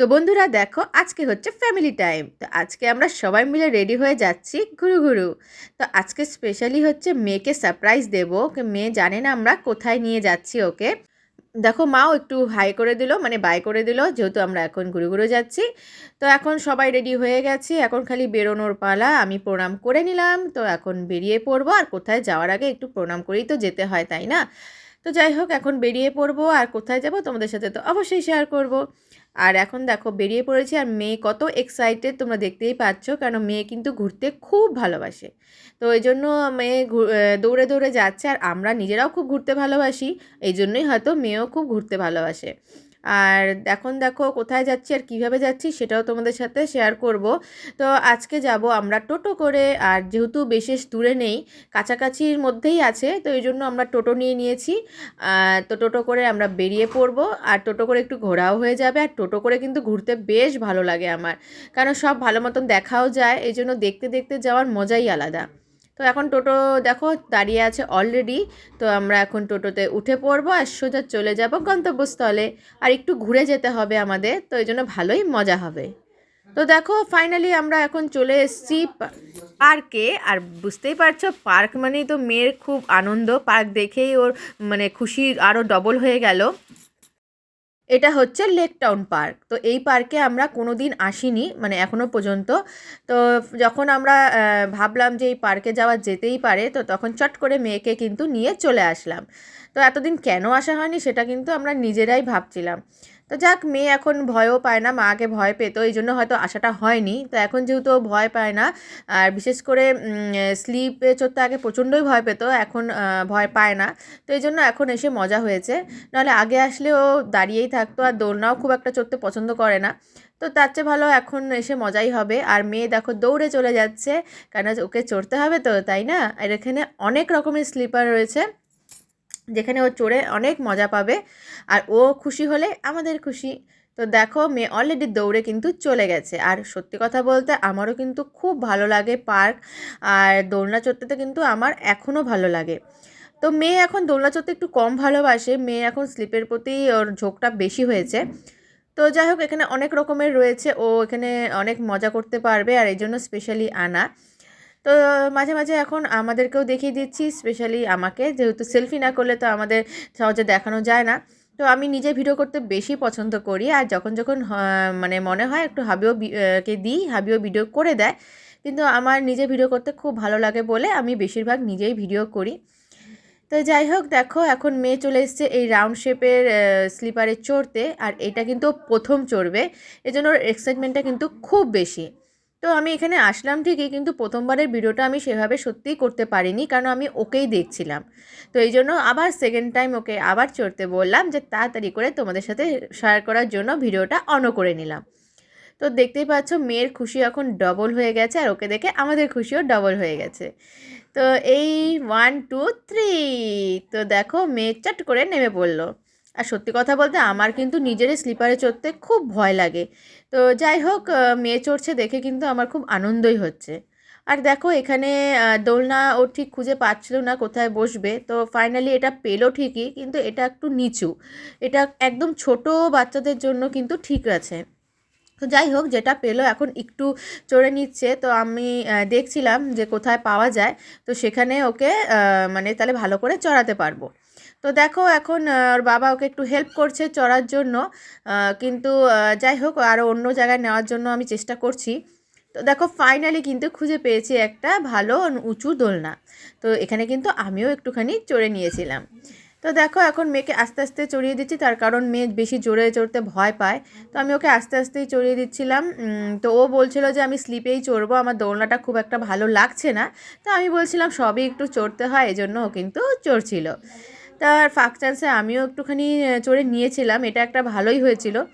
তো বন্ধুরা দেখো, আজকে হচ্ছে ফ্যামিলি টাইম তো আজকে আমরা সবাই মিলে রেডি হয়ে যাচ্ছি ঘুরু ঘুরু। তো আজকে স্পেশালি হচ্ছে মেয়েকে সারপ্রাইজ দেবো। ওকে, মেয়ে জানে না আমরা কোথায় নিয়ে যাচ্ছি ওকে। দেখো, মাও একটু হাই করে দিল মানে বাই করে দিল, যেহেতু আমরা এখন ঘুরু ঘুরু যাচ্ছি। তো এখন সবাই রেডি হয়ে গেছি, এখন খালি বেরোনোর পালা, আমি প্রণাম করে নিলাম। তো এখন বেরিয়ে পড়ব, আর কোথায় যাওয়ার আগে একটু প্রণাম করেই তো যেতে হয়, তাই না? তো যাই হোক, এখন বেরিয়ে পড়ব, আর কোথায় যাব তোমাদের সাথে তো অবশ্যই শেয়ার করব। আর এখন দেখো বেরিয়ে পড়েছে আর মেয়ে কত এক্সাইটেড তোমরা দেখতেই পাচ্ছ, কেন মেয়ে কিন্তু ঘুরতে খুব ভালোবাসে। তো এই জন্য মেয়ে দৌড়ে দৌড়ে যাচ্ছে আর আমরা নিজেরাও খুব ঘুরতে ভালোবাসি, এই জন্যই হয়তো মেয়েও খুব ঘুরতে ভালোবাসে। আর এখন দেখো কোথায় যাচ্ছি আর কীভাবে যাচ্ছি সেটাও তোমাদের সাথে শেয়ার করব। তো আজকে যাব আমরা টোটো করে আর যেহেতু বিশেষ দূরে নেই, কাছাকাছির মধ্যেই আছে, তো এই জন্য আমরা টোটো নিয়ে নিয়েছি। তো টোটো করে আমরা বেরিয়ে পড়ব আর টোটো করে একটু ঘোরাও হয়ে যাবে আর টোটো করে কিন্তু ঘুরতে বেশ ভালো লাগে আমার। কারণ সব ভালো মতন দেখাও যায়, এই জন্য দেখতে দেখতে যাওয়ার মজাই আলাদা। তো এখন টোটো দেখো দাঁড়িয়ে আছে অলরেডি তো আমরা এখন টোটোতে উঠে পড়ব আর সোজা চলে যাব গন্তব্যস্থলে। আর একটু ঘুরে যেতে হবে আমাদের, তো এই জন্য ভালোই মজা হবে। তো দেখো ফাইনালি আমরা এখন চলে এসেছি পার্কে। আর বুঝতেই পারছ, পার্ক মানেই তো মেয়ের খুব আনন্দ। পার্ক দেখেই ওর মানে খুশি আরও ডবল হয়ে গেল। এটা হচ্ছে লেক টাউন পার্ক তো এই পার্কে আমরা কোনো দিন আসিনি মানে এখনও পর্যন্ত। তো যখন আমরা ভাবলাম যে এই পার্কে যাওয়া যেতেই পারে, তো তখন চট করে মেয়েকে কিন্তু নিয়ে চলে আসলাম। তো এতদিন কেন আসা হয়নি সেটা কিন্তু আমরা নিজেরাই ভাবছিলাম। তো যাক, মেয়ে এখন ভয়ও পায় না, মাকে ভয় পেত, এই জন্য হয়তো আশাটা হয়নি। তো এখন যেহেতু ভয় পায় না, আর বিশেষ করে স্লিপে চড়তে আগে প্রচণ্ডই ভয় পেত, এখন ভয় পায় না। তো এই জন্য এখন এসে মজা হয়েছে। নাহলে আগে আসলে ও দাঁড়িয়েই থাকতো, আর দোলনাও খুব একটা চড়তে পছন্দ করে না। তো তার চেয়ে ভালো এখন এসে মজাই হবে। আর মেয়ে দেখো দৌড়ে চলে যাচ্ছে, কেন ওকে চড়তে হবে তো, তাই না? আর এখানে অনেক রকমের স্লিপার রয়েছে। যেখানে ও চড়ে অনেক মজা পাবে আর ও খুশি হলে আমাদের খুশি। তো দেখো, মেয়ে অলরেডি দৌড়ে কিন্তু চলে গেছে। আর সত্যি কথা বলতে আমারও কিন্তু খুব ভালো লাগে পার্ক, আর দোলনা চড়তে তো কিন্তু আমার এখনও ভালো লাগে। তো মেয়ে এখন দোলনা চড়তে একটু কম ভালোবাসে, মেয়ে এখন স্লিপের প্রতি ওর ঝোঁকটা বেশি হয়েছে। তো যাই হোক, এখানে অনেক রকমের রয়েছে, ও এখানে অনেক মজা করতে পারবে, আর এই জন্য স্পেশালি আনা। তো মাঝে মাঝে এখন আমাদেরকেও দেখিয়ে দিচ্ছি স্পেশালি আমাকে। যেহেতু সেলফি না করলে তো আমাদের সহজে দেখানো যায় না। তো আমি নিজে ভিডিও করতে বেশি পছন্দ করি। আর যখন যখন মানে মনে হয় একটু হাবিও কে দিই, হাবিও ভিডিও করে দেয়, কিন্তু আমার নিজে ভিডিও করতে খুব ভালো লাগে বলে আমি বেশিরভাগ নিজেই ভিডিও করি। তো যাই হোক, দেখো, এখন মেয়ে চলে এসছে এই রাউন্ড শেপের স্লিপারে চড়তে। আর এটা কিন্তু প্রথম চড়বে। এজন্য ওর এক্সাইটমেন্টটা কিন্তু খুব বেশি। তো আমি এখানে আসলাম ঠিকই, কিন্তু প্রথমবারের ভিডিওটা আমি সেভাবে সত্যিই করতে পারিনি, কারণ আমি ওকেই দেখছিলাম। তো এই জন্য আবার সেকেন্ড টাইম ওকে আবার চড়তে বললাম যে তাড়াতাড়ি করে তোমাদের সাথে শেয়ার করার জন্য ভিডিওটা অনও করে নিলাম। তো দেখতেই পাচ্ছ মেয়ের খুশি এখন ডবল হয়ে গেছে, আর ওকে দেখে আমাদের খুশিও ডবল হয়ে গেছে। তো এই ওয়ান টু থ্রি তো দেখো মেয়ে চট করে নেমে পড়ল। আর সত্যি কথা বলতে আমার কিন্তু নিজেরই স্লিপারে চড়তে খুব ভয় লাগে। তো যাই হোক মেয়ে চড়ছে দেখে কিন্তু আমার খুব আনন্দই হচ্ছে। আর দেখো এখানে দোলনা ও ঠিক খুঁজে পাচ্ছিল না কোথায় বসবে। তো ফাইনালি এটা পেল ঠিকই, কিন্তু এটা একটু নিচু। এটা একদম ছোট বাচ্চাদের জন্য কিন্তু ঠিক আছে। তো যাই হোক, যেটা পেল এখন একটু চড়ে নিচ্ছে। তো আমি দেখছিলাম যে কোথায় পাওয়া যায়। তো সেখানে ওকে মানে তাহলে ভালো করে চড়াতে পারব। তো দেখো এখন ওর বাবা ওকে একটু হেল্প করছে চড়ার জন্য। কিন্তু যাই হোক আরও অন্য জায়গায় নেওয়ার জন্য আমি চেষ্টা করছি। তো দেখো ফাইনালি কিন্তু খুঁজে পেয়েছি একটা ভালো উঁচু দোলনা। তো এখানে কিন্তু আমিও একটুখানি চড়ে নিয়েছিলাম। তো দেখো, এখন মেয়েকে আস্তে আস্তে চড়িয়ে দিচ্ছি, তার কারণ মেয়ে বেশি জোরে চড়তে ভয় পায়। তো আমি ওকে আস্তে আস্তেই চড়িয়ে দিচ্ছিলাম। তো ও বলছিল যে, আমি স্লিপেই চড়বো, আমার দোলনাটা খুব একটা ভালো লাগছে না। তো আমি বলছিলাম, সবই একটু চড়তে হয়। এজন্য ও কিন্তু চড়ছিল। তার ফাঁক চান্সে আমিও একটুখানি চড়ে নিয়েছিলাম। এটা একটা ভালোই হয়েছিল।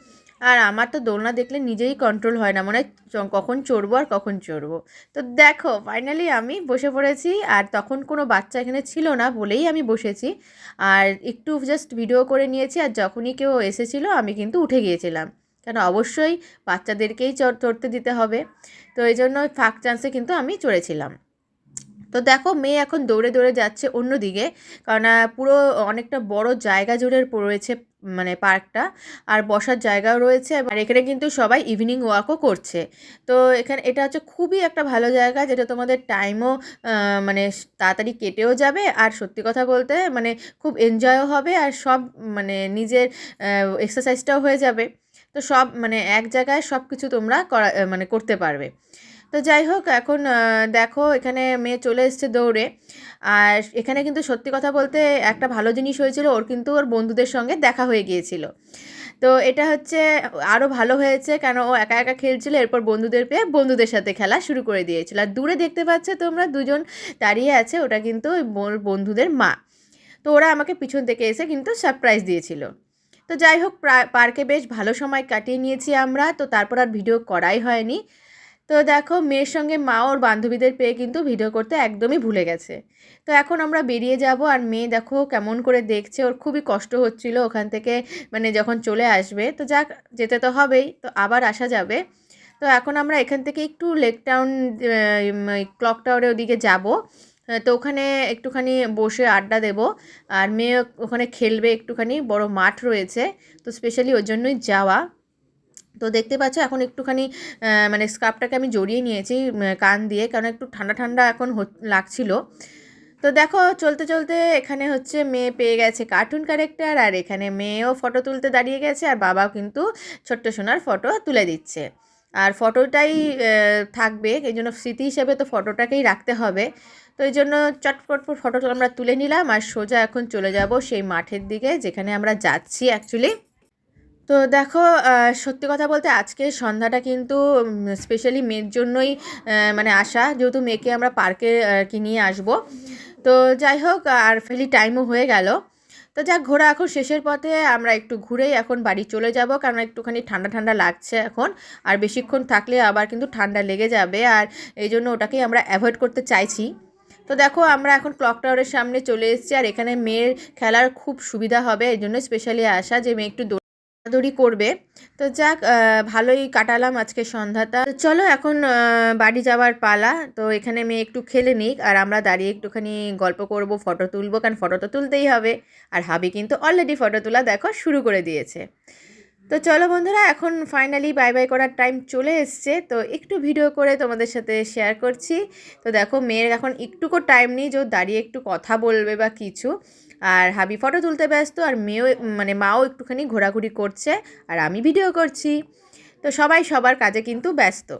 আর আমার তো দোলনা দেখলে নিজেই কন্ট্রোল হয় না। মানে চ- কখন চড়বো আর কখন চড়বো। তো দেখো ফাইনালি আমি বসে পড়েছি। আর তখন কোনো বাচ্চা এখানে ছিল না বলেই আমি বসেছি। আর একটু জাস্ট ভিডিও করে নিয়েছি। আর যখনই কেউ এসেছিল, আমি কিন্তু উঠে গিয়েছিলাম। কেন, অবশ্যই বাচ্চাদেরকেই চড়, চড়তে দিতে হবে। তো এই জন্য ফাঁক চান্সে কিন্তু আমি চড়েছিলাম। তো দেখো, মেয়ে এখন দৌড়ে দৌড়ে যাচ্ছে অন্য দিকে কারণ পুরো অনেকটা বড় জায়গা জুড়ে রয়েছে মানে পার্কটা। আর বসার জায়গাও রয়েছে আর এখানে কিন্তু সবাই ইভিনিং ওয়াকও করছে। তো এখানে, এটা হচ্ছে খুবই একটা ভালো জায়গা যেটা তোমাদের টাইমও মানে তাড়াতাড়ি কেটেও যাবে আর সত্যি কথা বলতে মানে খুব এনজয়ও হবে আর সব মানে নিজের এক্সারসাইজটাও হয়ে যাবে। তো সব মানে এক জায়গায় সব কিছু তোমরা করা মানে করতে পারবে। তো যাই হোক, এখন দেখো এখানে মেয়ে চলে এসছে দৌড়ে। আর এখানে কিন্তু সত্যি কথা বলতে একটা ভালো জিনিস হয়েছিল, ওর কিন্তু ওর বন্ধুদের সঙ্গে দেখা হয়ে গিয়েছিল। তো এটা হচ্ছে আরও ভালো হয়েছে কেন ও একা একা খেলছিল, এরপর বন্ধুদের পেয়ে বন্ধুদের সাথে খেলা শুরু করে দিয়েছিল। আর দূরে দেখতে পাচ্ছ তোমরা দুজন দাঁড়িয়ে আছে, ওটা কিন্তু বন্ধুদের মা। তো ওরা আমাকে পিছন থেকে এসে কিন্তু সারপ্রাইজ দিয়েছিল। তো যাই হোক পার্কে বেশ ভালো সময় কাটিয়ে নিয়েছি আমরা, তো তারপর আর ভিডিও করাই হয়নি। তো দেখো, মেয়ের সঙ্গে মা ওর বান্ধবীদের পেয়ে কিন্তু ভিডিও করতে একদমই ভুলে গেছে। তো এখন আমরা বেরিয়ে যাব আর মেয়ে দেখো কেমন করে দেখছে, ওর খুবই কষ্ট হচ্ছিল ওখান থেকে মানে যখন চলে আসবে। তো যাক, যেতে তো হবেই, তো আবার আসা যাবে। তো এখন আমরা এখান থেকে একটু লেক টাউন ক্লক টাওয়ারের ওদিকে যাব। তো ওখানে একটুখানি বসে আড্ডা দেব। আর মেয়ে ওখানে খেলবে একটুখানি, বড় মাঠ রয়েছে। তো স্পেশালি ওর জন্যই যাওয়া। তো দেখতে পাচ্ছ এখন একটুখানি মানে স্কার্ফটাকে আমি জড়িয়ে নিয়েছি কান দিয়ে, কারণ একটু ঠান্ডা ঠান্ডা এখন লাগছিল। তো দেখো চলতে চলতে এখানে হচ্ছে মেয়ে পেয়ে গেছে কার্টুন ক্যারেক্টার আর এখানে মেয়েও ফটো তুলতে দাঁড়িয়ে গেছে, আর বাবাও কিন্তু ছোট্ট সোনার ফটো তুলে দিচ্ছে। আর ফটোটাই থাকবে, এই জন্য স্মৃতি হিসেবে তো ফটোটাকেই রাখতে হবে। তো এই জন্য চটপট ফটো আমরা তুলে নিলাম, আর সোজা এখন চলে যাব সেই মাঠের দিকে, যেখানে আমরা যাচ্ছি অ্যাকচুয়ালি তো দেখো সত্যি কথা বলতে আজকে সন্ধ্যাটা কিন্তু স্পেশালি মেয়ের জন্যই মানে আসা যেহেতু মেয়েকে আমরা পার্কে কি নিয়ে আসব। তো যাই হোক, আর ফেলি টাইমও হয়ে গেল। তো যাক, ঘোরা এখন শেষের পথে, আমরা একটু ঘুরেই এখন বাড়ি চলে যাব কারণ একটুখানি ঠান্ডা ঠান্ডা লাগছে এখন। আর বেশিক্ষণ থাকলে আবার কিন্তু ঠান্ডা লেগে যাবে, আর এই জন্য ওটাকেই আমরা অ্যাভয়েড করতে চাইছি। তো দেখো, আমরা এখন ক্লক টাওয়ারের সামনে চলে এসেছি, আর এখানে মেয়ের খেলার খুব সুবিধা হবে, এই জন্য স্পেশালি আসা যে মেয়ে একটু দৌড়াদৌড়ি করবে। তো যাক ভালোই কাটালাম আজকে সন্ধ্যাটা। চলো এখন বাড়ি যাওয়ার পালা। তো এখানে মেয়ে একটু খেলে নিক, আর আমরা দাঁড়িয়ে একটুখানি গল্প করব ফটো তুলবো, কারণ ফটো তো তুলতেই হবে। আর হাবি কিন্তু অলরেডি ফটো তোলা, দেখো, শুরু করে দিয়েছে। তো চলো বন্ধুরা, এখন ফাইনালি বাই বাই করার টাইম চলে এসছে। তো একটু ভিডিও করে তোমাদের সাথে শেয়ার করছি। তো দেখো, মেয়ের এখন একটুকু টাইম নেই, যে দাঁড়িয়ে একটু কথা বলবে বা কিছু। আর হাবি ফটো তুলতে ব্যস্ত, আর মেয়েও মানে মাও একটুখানি ঘোরাঘুরি করছে, আর আমি ভিডিও করছি। তো সবাই সবার কাজে কিন্তু ব্যস্ত।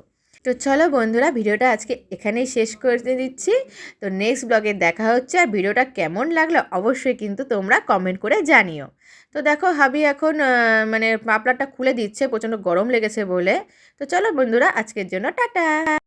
তো চলো বন্ধুরা, ভিডিওটা আজকে এখানেই শেষ করতে দিচ্ছি। তো নেক্সট ব্লগে দেখা হচ্ছে আর ভিডিওটা কেমন লাগল অবশ্যই কিন্তু তোমরা কমেন্ট করে জানিও। তো দেখো, হাবি এখন মানে পাপলারটা খুলে দিচ্ছে, প্রচণ্ড গরম লেগেছে বলে। তো চলো বন্ধুরা, আজকের জন্য টাটা।